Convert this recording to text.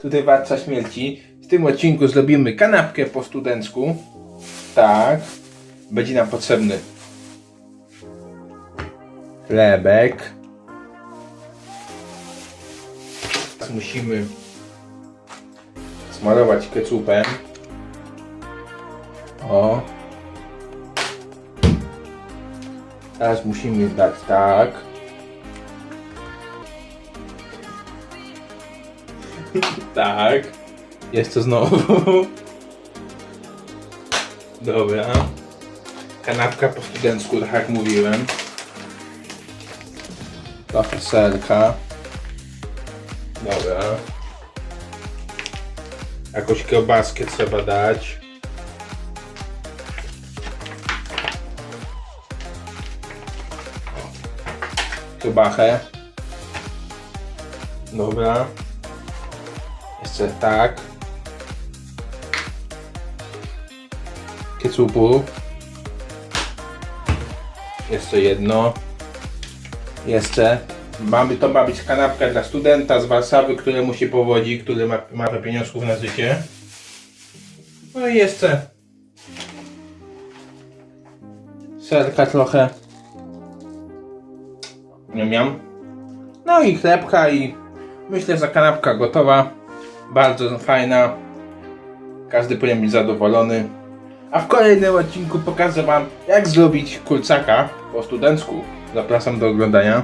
Tutaj warca śmierci. W tym odcinku zrobimy kanapkę po studencku. Tak. Będzie nam potrzebny chlebek. Teraz musimy smarować keczupem. O. Teraz musimy dać tak. Tak. To znowu. Dobra. Kanapka po studencku, tak jak mówiłem. Trochę serka. Dobra. Jakąś kiełbaskę trzeba dać. Kiełbachę. Dobra. Jeszcze tak. Keczupu. Jeszcze jedno. Jeszcze. Mamy, to ma być kanapka dla studenta z Warszawy, któremu się powodzi, który ma, ma pieniążków na życie. No i jeszcze serka trochę. Nie miam. No i chlebka i myślę, że kanapka gotowa. Bardzo fajna. Każdy powinien być zadowolony. A w kolejnym odcinku pokażę Wam, jak zrobić kurczaka po studencku. Zapraszam do oglądania.